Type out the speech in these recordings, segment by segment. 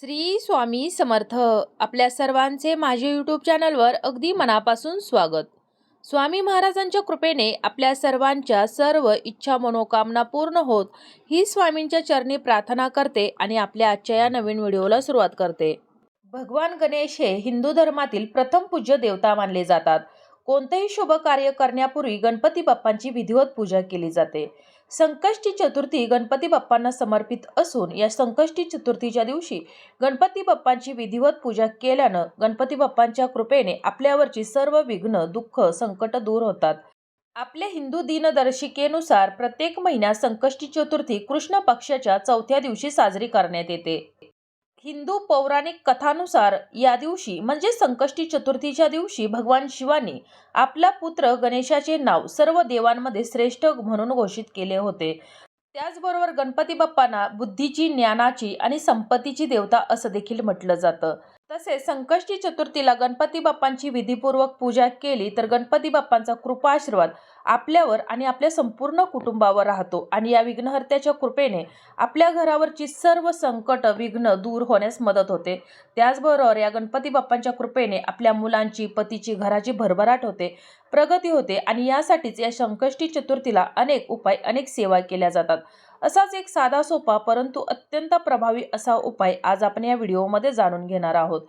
श्री स्वामी समर्थ. आपल्या सर्वांचे माझे यूट्यूब चॅनलवर अगदी मनापासून स्वागत. स्वामी महाराजांच्या कृपेने आपल्या सर्वांच्या सर्व इच्छा मनोकामना पूर्ण होत ही स्वामींच्या चरणी प्रार्थना करते आणि आपल्या आजच्या या नवीन व्हिडिओला सुरुवात करते. भगवान गणेश हे हिंदू धर्मातील प्रथम पूज्य देवता मानले जातात. कोणतेही शुभ कार्य करण्यापूर्वी गणपती बाप्पांची विधिवत पूजा केली जाते. संकष्टी चतुर्थी गणपती बाप्पांना समर्पित असून या संकष्टी चतुर्थीच्या दिवशी गणपती बाप्पांची विधिवत पूजा केल्यानं गणपती बाप्पांच्या कृपेने आपल्यावरची सर्व विघ्न दुःख संकट दूर होतात. आपल्या हिंदू दिनदर्शिकेनुसार प्रत्येक महिन्यात संकष्टी चतुर्थी कृष्ण पक्षाच्या चौथ्या दिवशी साजरी करण्यात येते. हिंदू पौराणिक कथानुसार या दिवशी म्हणजे संकष्टी चतुर्थीच्या दिवशी भगवान शिवानी आपला पुत्र गणेशाचे नाव सर्व देवांमध्ये श्रेष्ठ म्हणून घोषित केले होते. त्याचबरोबर गणपती बाप्पांना बुद्धीची ज्ञानाची आणि संपत्तीची देवता असं देखील म्हटलं जातं. तसेच संकष्टी चतुर्थीला गणपती बाप्पांची विधीपूर्वक पूजा केली तर गणपती बाप्पांचा कृपाशीर्वाद आपल्यावर आणि आपल्या संपूर्ण कुटुंबावर राहतो. आणि या विघ्नहर्त्याच्या कृपेने आपल्या घरावरची सर्व संकट विघ्न दूर होण्यास मदत होते. त्याचबरोबर या गणपती बाप्पांच्या कृपेने आपल्या मुलांची पतीची घराची भरभराट होते प्रगती होते आणि यासाठीच या संकष्टी चतुर्थीला अनेक उपाय अनेक सेवा केल्या जातात. असाच एक साधा सोपा परंतु अत्यंत प्रभावी असा उपाय आज आपण या व्हिडिओमध्ये जाणून घेणार आहोत.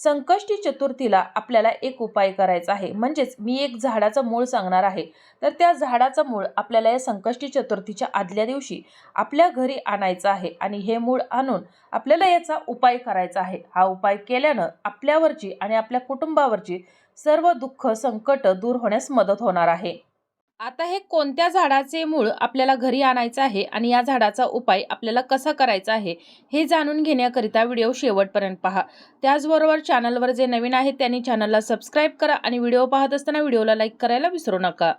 संकष्टी चतुर्थीला आपल्याला एक उपाय करायचा आहे. म्हणजेच मी एक झाडाचं मूळ सांगणार आहे. तर त्या झाडाचं मूळ आपल्याला या संकष्टी चतुर्थीच्या आदल्या दिवशी आपल्या घरी आणायचं आहे आणि हे मूळ आणून आपल्याला याचा उपाय करायचा आहे. हा उपाय केल्यानं आपल्यावरची आणि आपल्या कुटुंबावरची सर्व दुःख संकट दूर होण्यास मदत होणार आहे. आता हे कोणत्या झाडाचे मूळ आपल्याला घरी आणायचं आहे आणि या झाडाचा उपाय आपल्याला कसा करायचा आहे हे जाणून घेण्याकरिता व्हिडिओ शेवटपर्यंत पहा. त्याचबरोबर चॅनलवर जे नवीन आहेत त्यांनी चॅनलला सबस्क्राईब करा आणि व्हिडिओ पाहत असताना व्हिडिओला लाईक करायला विसरू नका.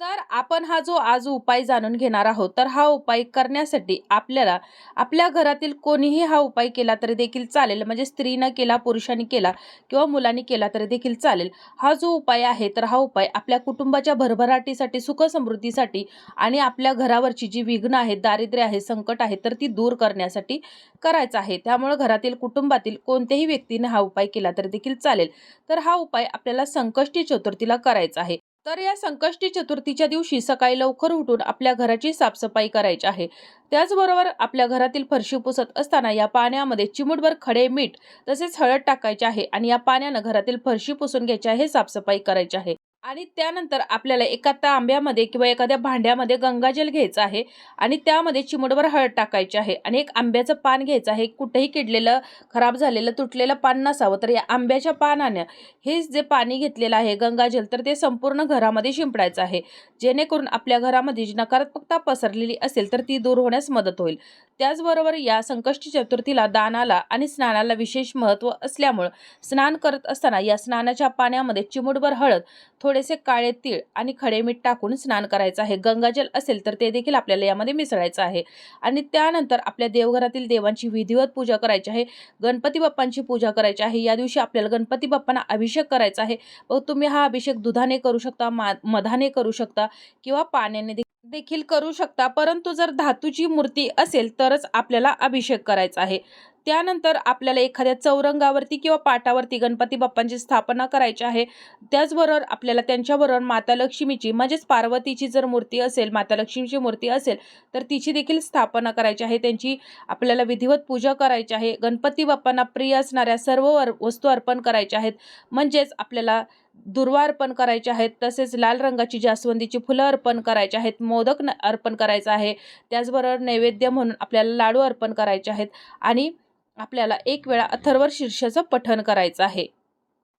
तर आपण हा जो आज उपाय जाणून घेणार आहोत तर हा उपाय करण्यासाठी आपल्याला आपल्या घरातील कोणीही हा उपाय केला तरी देखील चालेल. म्हणजे स्त्रीनं केला पुरुषांनी केला किंवा मुलांनी केला तरी देखील चालेल. हा जो उपाय आहे तर हा उपाय आपल्या कुटुंबाच्या भरभराटीसाठी सुखसमृद्धीसाठी आणि आपल्या घरावरची जी विघ्न आहेत दारिद्र्य आहे संकट आहे तर ती दूर करण्यासाठी करायचा आहे. त्यामुळे घरातील कुटुंबातील कोणत्याही व्यक्तीने हा उपाय केला तरी देखील चालेल. तर हा उपाय आपल्याला संकष्टी चतुर्थीला करायचा आहे. तर या संकष्टी चतुर्थीच्या दिवशी सकाळी लवकर उठून आपल्या घराची साफसफाई करायची आहे. त्याचबरोबर आपल्या घरातील फरशी पुसत असताना या पाण्यामध्ये चिमूटभर खडे मीठ तसेच हळद टाकायचे आहे आणि या पाण्यानं घरातील फरशी पुसून घ्यायची आहे साफसफाई करायची आहे. आणि त्यानंतर आपल्याला एका तांब्यामध्ये किंवा एखाद्या भांड्यामध्ये गंगाजल घ्यायचं आहे आणि त्यामध्ये चिमटभर हळद टाकायची आहे आणि एक आंब्याचं पान घ्यायचं आहे. कुठेही किडलेलं खराब झालेलं तुटलेलं पान नसावं तर या आंब्याच्या पानानं हे जे पाणी घेतलेलं आहे गंगाजल तर ते संपूर्ण घरामध्ये शिंपडायचं आहे. जेणेकरून आपल्या घरामध्ये जी नकारात्मकता पसरलेली असेल तर ती दूर होण्यास मदत होईल. त्याचबरोबर या संकष्टी चतुर्थीला दानाला आणि स्नानाला विशेष महत्त्व असल्यामुळं स्नान करत असताना या स्नानाच्या पाण्यामध्ये चिमूटभर हळद थोडेसे काळे तीळ आणि खडे मीठ टाकून स्नान करायचं आहे. गंगाजल असेल तर ते देखील आपल्याला यामध्ये मिसळायचं आहे. आणि त्यानंतर आपल्या देवघरातील देवांची विधिवत पूजा करायची आहे. गणपती बाप्पांची पूजा करायची आहे. या दिवशी आपल्याला गणपती बाप्पांना अभिषेक करायचा आहे. व तुम्ही हा अभिषेक दुधाने करू शकता मा मधाने करू शकता किंवा पाण्याने देखील करू शकता. परंतु जर धातूची मूर्ती असेल तरच आपल्याला अभिषेक करायचा आहे. त्यानंतर आपल्याला एखाद्या चौरंगावरती किंवा पाटावरती गणपती बाप्पांची स्थापना करायची आहे. त्याचबरोबर आपल्याला त्यांच्याबरोबर माता लक्ष्मीची म्हणजेच पार्वतीची जर मूर्ती असेल माता लक्ष्मीची मूर्ती असेल तर तिची देखील स्थापना करायची आहे. त्यांची आपल्याला विधिवत पूजा करायची आहे. गणपती बाप्पांना प्रिय असणाऱ्या सर्व वस्तू अर्पण करायच्या आहेत. म्हणजेच आपल्याला दुर्वा अर्पण करायचे आहेत. तसेच लाल रंगाची जास्वंदीची फुलं अर्पण करायची आहेत. मोदक न अर्पण करायचं आहे. त्याचबरोबर नैवेद्य म्हणून आपल्याला लाडू अर्पण करायचे आहेत. आणि आपल्याला एक वेळा अथर्व शीर्षाचं पठण करायचं आहे.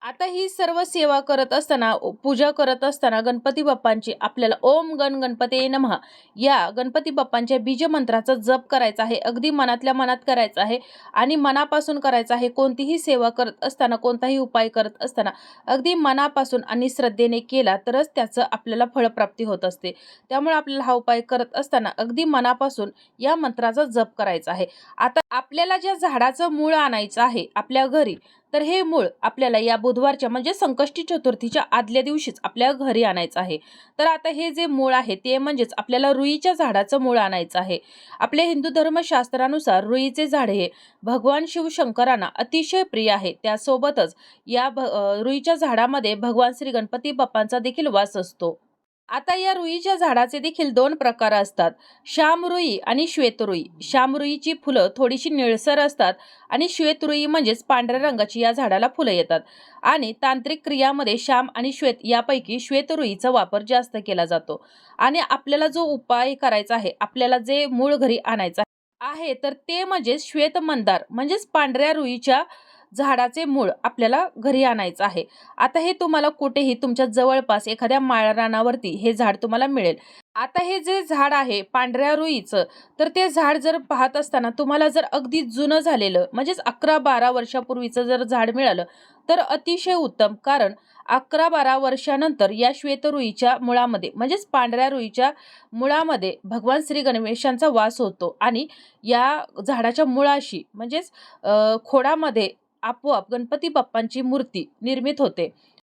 आता ही सर्व सेवा करत असताना पूजा करत असताना गणपती बाप्पांची आपल्याला ओम गण गणपती नमः या गणपती बाप्पांच्या बीजमंत्राचा जप करायचा आहे. अगदी मनातल्या मनात करायचा आहे आणि मनापासून करायचा आहे. कोणतीही सेवा करत असताना कोणताही उपाय करत असताना अगदी मनापासून आणि श्रद्धेने केला तरच त्याचं आपल्याला फळप्राप्ती होत असते. त्यामुळे आपल्याला हा उपाय करत असताना अगदी मनापासून या मंत्राचा जप करायचा आहे. आता आपल्याला ज्या झाडाचं मूळ आणायचं आहे आपल्या घरी तर हे मूळ आपल्याला या बुधवारच्या म्हणजे संकष्टी चतुर्थीच्या आदल्या दिवशीच आपल्या घरी आणायचं आहे. तर आता हे जे मूळ आहे ते म्हणजेच आपल्याला रुईच्या झाडाचं मूळ आणायचं आहे. आपल्या हिंदू धर्मशास्त्रानुसार रुईचे झाड हे भगवान शिवशंकरांना अतिशय प्रिय आहे. त्यासोबतच या भ रुईच्या झाडामध्ये भगवान श्री गणपती बाप्पांचा देखील वास असतो. आता या रुईच्या झाडाचे देखील दोन प्रकार असतात. श्यामरुई आणि श्वेतरुई श्यामरुईची फुलं थोडीशी निळसर असतात आणि श्वेतरुई म्हणजेच पांढऱ्या रंगाची या झाडाला फुलं येतात. आणि तांत्रिक क्रियामध्ये श्याम आणि श्वेत यापैकी श्वेतरुईचा वापर जास्त केला जातो. आणि आपल्याला जो उपाय करायचा आहे आपल्याला जे मूळ घरी आणायचं आहे तर ते म्हणजेच श्वेत मंदार म्हणजेच पांढऱ्या रुईच्या झाडाचे मूळ आपल्याला घरी आणायचं आहे. आता हे तुम्हाला कुठेही तुमच्या जवळपास एखाद्या माळरानावरती हे झाड तुम्हाला मिळेल. आता हे जे झाड आहे पांढऱ्या रुईचं तर ते झाड जर पाहत असताना तुम्हाला जर अगदी जुनं झालेलं म्हणजेच अकरा बारा वर्षापूर्वीचं जर झाड मिळालं तर अतिशय उत्तम. कारण अकरा बारा वर्षानंतर या श्वेतरुईच्या मुळामध्ये म्हणजेच पांढऱ्या रुईच्या मुळामध्ये भगवान श्री गणेशांचा वास होतो. आणि या झाडाच्या मुळाशी म्हणजेच खोडामध्ये आपोआप गणपती बाप्पांची मूर्ती निर्मित होते.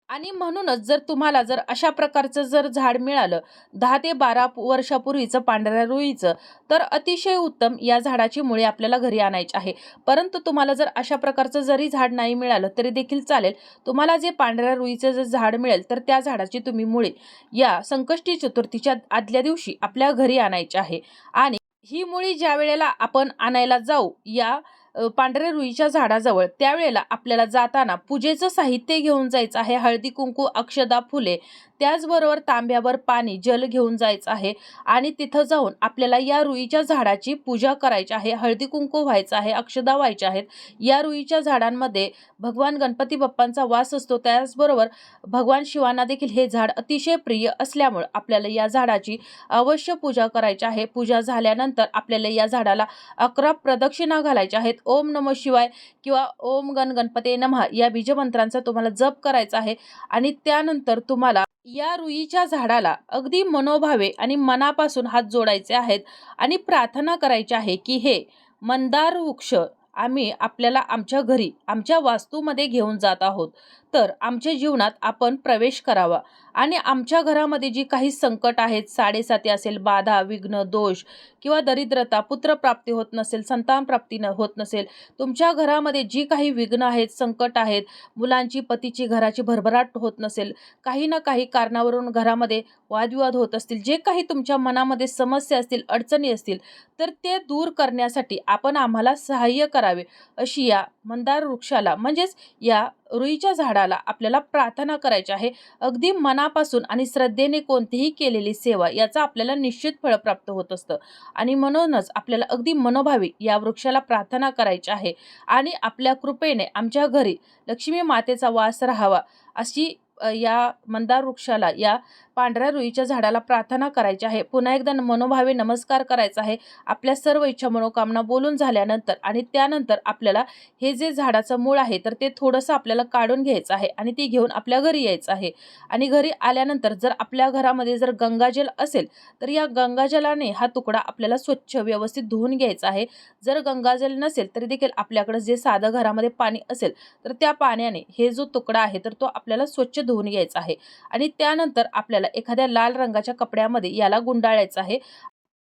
आणि म्हणूनच जर तुम्हाला जर अशा प्रकारचं जर झाड मिळालं दहा ते बारा वर्षापूर्वीचं पांढऱ्या रुईचं तर अतिशय उत्तम या झाडाची मुळे आपल्याला घरी आणायची आहे. परंतु तुम्हाला जर अशा प्रकारचं जरी झाड नाही मिळालं तरी देखील चालेल. तुम्हाला जे पांढऱ्या रुईचं जर झाड मिळेल तर त्या झाडाची तुम्ही मुळे या संकष्टी चतुर्थीच्या आदल्या दिवशी आपल्या घरी आणायची आहे. आणि ही मुळी ज्या वेळेला आपण आणायला जाऊ या पांढऱ्या रुईच्या झाडाजवळ त्यावेळेला आपल्याला जाताना पूजेचं साहित्य घेऊन जायचं आहे. हळदी कुंकू अक्षदा फुले त्याचबरोबर तांब्यावर पाणी जल घेऊन जायचं आहे. आणि तिथं जाऊन आपल्याला या रुईच्या झाडाची पूजा करायची आहे. हळदी कुंकू व्हायचं आहे अक्षदा व्हायच्या आहेत. या रुईच्या झाडांमध्ये भगवान गणपती बाप्पांचा वास असतो. त्याचबरोबर भगवान शिवांना देखील हे झाड अतिशय प्रिय असल्यामुळं आपल्याला या झाडाची अवश्य पूजा करायची आहे. पूजा झाल्यानंतर आपल्याला या झाडाला अकरा प्रदक्षिणा घालायच्या आहेत. ओम नमो शिवाय किंवा ओम गण गणपते नमहा या बीजमंत्रांचा तुम्हाला जप करायचा आहे. आणि त्यानंतर तुम्हाला या रुईच्या झाडाला अगदी मनोभावे आणि मनापासून हात जोडायचे आहेत. आणि प्रार्थना करायची आहे की हे मंदार वृक्ष आम्ही आपल्याला आमच्या घरी आमच्या वास्तूमध्ये घेऊन जात आहोत. तर आमच्या जीवनात आपण प्रवेश करावा. आणि आमच्या घरामध्ये जी काही संकट आहेत साडेसाती असेल बाधा विघ्न दोष किंवा दरिद्रता पुत्रप्राप्ती होत नसेल संतान प्राप्ती न होत नसेल तुमच्या घरामध्ये जी काही विघ्न आहेत संकट आहेत मुलांची पतीची घराची भरभराट होत नसेल काही ना काही कारणावरून घरामध्ये वादविवाद होत असतील जे काही तुमच्या मनामध्ये समस्या असतील अडचणी असतील तर ते दूर करण्यासाठी आपण आम्हाला सहाय्य करावे अशी या मंदार वृक्षाला म्हणजेच या रुईच्या झाडाला आपल्याला प्रार्थना करायची आहे. अगदी मनापासून आणि श्रद्धेने कोणतीही केलेली सेवा याचा आपल्याला निश्चित फळ प्राप्त होत असतं. आणि म्हणूनच आपल्याला अगदी मनोभावी या वृक्षाला प्रार्थना करायची आहे. आणि आपल्या कृपेने आमच्या घरी लक्ष्मी मातेचा वास राहावा अशी या मंदार वृक्षाला या पांढऱ्या रुईच्या झाडाला प्रार्थना करायची आहे. पुन्हा एकदा मनोभावे नमस्कार करायचा आहे. आपल्या सर्व इच्छा मनोकामना बोलून झाल्यानंतर आणि त्यानंतर आपल्याला हे जे झाडाचं मूळ आहे तर ते थोडंसं आपल्याला काढून घ्यायचं आहे आणि ती घेऊन आपल्या घरी यायचं आहे. आणि घरी आल्यानंतर जर आपल्या घरामध्ये जर गंगाजल असेल तर या गंगाजलाने हा तुकडा आपल्याला स्वच्छ व्यवस्थित धुवून घ्यायचा आहे. जर गंगाजल नसेल तरी देखील आपल्याकडे जे साधं घरामध्ये पाणी असेल तर त्या पाण्याने हे जो तुकडा आहे तर तो आपल्याला स्वच्छ धुवून घ्यायचा आहे. आणि त्यानंतर आपल्याला एखाद्या लाल रंगाच्या कपड्यामध्ये याला गुंडाळायचं आहे.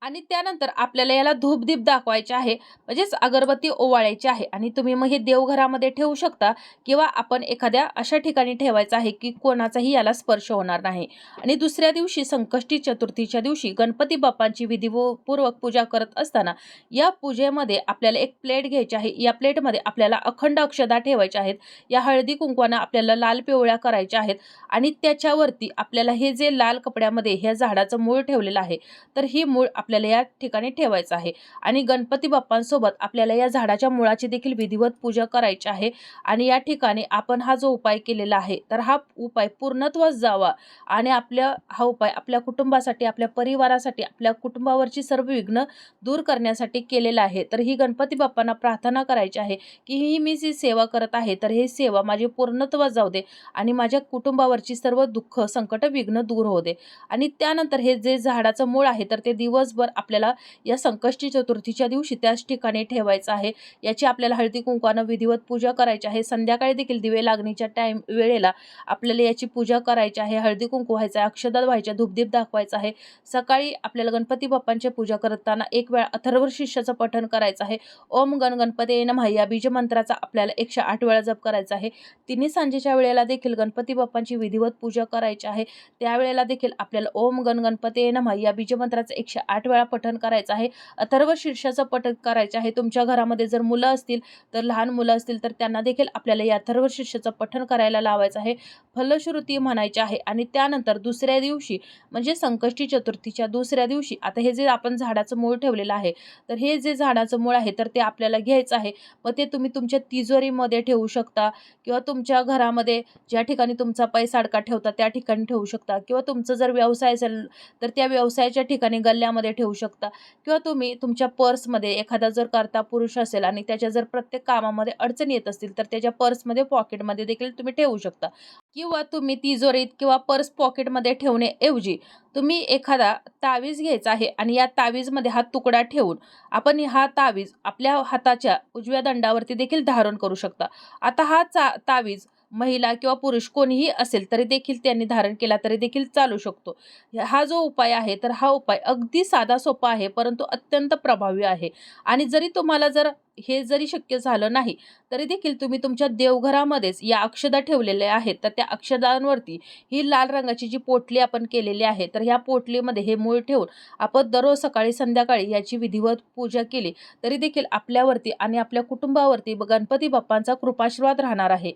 आणि त्यानंतर आपल्याला याला धूपदीप दाखवायचे आहे. म्हणजेच अगरबत्ती ओवाळायची आहे. आणि तुम्ही मग हे देवघरामध्ये ठेवू शकता किंवा आपण एखाद्या अशा ठिकाणी ठेवायचं आहे की कोणाचाही याला स्पर्श होणार नाही. आणि दुसऱ्या दिवशी संकष्टी चतुर्थीच्या दिवशी गणपती बाप्पांची विधीपूर्वक पूजा करत असताना या पूजेमध्ये आपल्याला एक प्लेट घ्यायची आहे. या प्लेटमध्ये आपल्याला अखंड अक्षदा ठेवायच्या आहेत. या हळदी कुंकवानं आपल्याला लाल पिवळ्या करायच्या आहेत. आणि त्याच्यावरती आपल्याला हे जे लाल कपड्यामध्ये ह्या झाडाचं मूळ ठेवलेलं आहे तर ही मूळ आपल्याला या ठिकाणी ठेवायचं आहे. आणि गणपती बाप्पांसोबत आपल्याला या झाडाच्या मुळाची देखील विधिवत पूजा करायची आहे. आणि या ठिकाणी आपण हा जो उपाय केलेला आहे तर हा उपाय पूर्णत्वास जावा. आणि आपल्या हा उपाय आपल्या कुटुंबासाठी आपल्या परिवारासाठी आपल्या कुटुंबावरची सर्व विघ्न दूर करण्यासाठी केलेला आहे. तर ही गणपती बाप्पांना प्रार्थना करायची आहे की ही मी जी सेवा करत आहे तर ही सेवा माझी पूर्णत्वास जाऊ दे आणि माझ्या कुटुंबावरची सर्व दुःख संकट विघ्न दूर होऊ दे. आणि त्यानंतर हे जे झाडाचं मूळ आहे तर ते दिवस दिवसभर आपल्याला या संकष्टी चतुर्थीच्या दिवशी त्याच ठिकाणी ठेवायचं आहे. याची आपल्याला हळदी कुंकवानं विधिवत पूजा करायची आहे. संध्याकाळी देखील दिवे लागणीच्या टाईम वेळेला आपल्याला याची पूजा करायची आहे. हळदी कुंकू व्हायचं आहे. अक्षदा व्हायच्या धूपदीप दाखवायचा आहे. सकाळी आपल्याला गणपती बाप्पांची पूजा करताना एक वेळा अथर्व शिष्याचं पठण करायचं आहे. ओम गण गणपती नमः या बीजमंत्राचा आपल्याला एकशे आठ वेळा जप करायचा आहे. तिन्ही सांजेच्या वेळेला देखील गणपती बाप्पांची विधिवत पूजा करायची आहे. त्यावेळेला देखील आपल्याला ओम गण गणपती नमः या बीजमंत्राचा एकशे आठ वेळा पठण करायचं आहे. अथर्व शीर्षाचं पठण करायचं आहे. तुमच्या घरामध्ये जर मुलं असतील तर लहान मुलं असतील तर त्यांना देखील आपल्याला या अथर्व शीर्षाचं पठण करायला लावायचं आहे. फलश्रुती म्हणायची आहे आणि त्यानंतर दुसऱ्या दिवशी म्हणजे संकष्टी चतुर्थीच्या दुसऱ्या दिवशी आता हे जे आपण झाडाचं मूळ ठेवलेलं आहे तर हे जे झाडाचं मूळ आहे तर ते आपल्याला घ्यायचं आहे. मग ते तुम्ही तुमच्या तिजोरीमध्ये ठेवू शकता किंवा तुमच्या घरामध्ये ज्या ठिकाणी तुमचा पैसा अडका ठेवता त्या ठिकाणी ठेवू शकता. किंवा तुमचं जर व्यवसाय असेल तर त्या व्यवसायाच्या ठिकाणी गल्ल्यामध्ये ठेवू शकता. किंवा तुम्ही तुमच्या पर्समध्ये एखादा जर करता पुरुष असेल आणि त्याच्या जर प्रत्येक कामामध्ये अडचण येत असतील तर त्याच्या पर्समध्ये पॉकेटमध्ये देखील तुम्ही ठेवू शकता. किंवा तुम्ही तिजोरीत किंवा पर्स पॉकेटमध्ये ठेवण्याऐवजी तुम्ही एखादा तावीज घ्यायचा आहे आणि या तावीजमध्ये हा तुकडा ठेवून आपण हा तावीज आपल्या हाताच्या उजव्या दंडावरती देखील धारण करू शकता. आता हा चा तावीज महिला किंवा पुरुष कोणीही असेल तरी देखील त्यांनी धारण केला तरी देखील चालू शकतो. हा जो उपाय आहे तर हा उपाय अगदी साधा सोपा आहे परंतु अत्यंत प्रभावी आहे. आणि जरी तुम्हाला जर हे जरी शक्य झालं नाही तरी देखील तुम्ही तुमच्या देवघरामध्येच या अक्षदा ठेवलेल्या आहेत. तर त्या अक्षदांवरती ही लाल रंगाची जी पोटली आपण केलेली आहे तर ह्या पोटलीमध्ये हे मूळ ठेवून आपण दररोज सकाळी संध्याकाळी याची विधिवत पूजा केली तरी देखील आपल्यावरती आणि आपल्या कुटुंबावरती गणपती बाप्पांचा कृपाशीर्वाद राहणार आहे.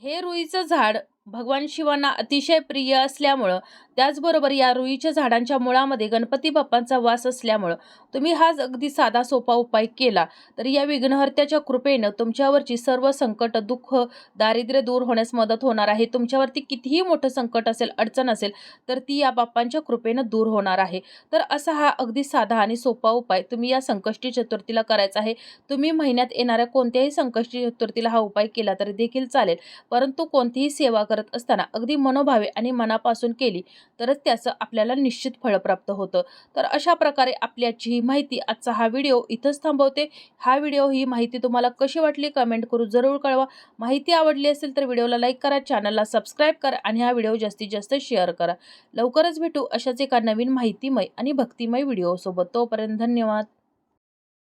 हे रुईचं झाड भगवान शिवांना अतिशय प्रिय असल्यामुळं त्याचबरोबर या रुईच्या झाडांच्या मुळामध्ये गणपती बाप्पांचा वास असल्यामुळं तुम्ही हाच अगदी साधा सोपा उपाय केला. तर या विघ्नहर्त्याच्या कृपेनं तुमच्यावरची सर्व संकट दुःख दारिद्र्य दूर होण्यास मदत होणार आहे. तुमच्यावरती कितीही मोठं संकट असेल अडचण असेल तर ती या बाप्पांच्या कृपेनं दूर होणार आहे. तर असा हा अगदी साधा आणि सोपा उपाय तुम्ही या संकष्टी चतुर्थीला करायचा आहे. तुम्ही महिन्यात येणाऱ्या कोणत्याही संकष्टी चतुर्थीला हा उपाय केला तरी देखील चालेल. परंतु कोणतीही सेवा करत असताना अगदी मनोभावे आणि मनापासून केली तरच त्याचं आपल्याला निश्चित फळ प्राप्त होतं. तर अशा प्रकारे आपल्याची ही माहिती आजचा हा व्हिडिओ इथंच थांबवते. हा व्हिडिओ ही माहिती तुम्हाला कशी वाटली कमेंट करू जरूर कळवा. माहिती आवडली असेल तर व्हिडिओला लाईक करा चॅनलला सबस्क्राईब करा आणि हा व्हिडिओ जास्तीत जास्त शेअर करा. लवकरच भेटू अशाच एका नवीन माहितीमय आणि भक्तिमय व्हिडिओसोबत. तोपर्यंत धन्यवाद.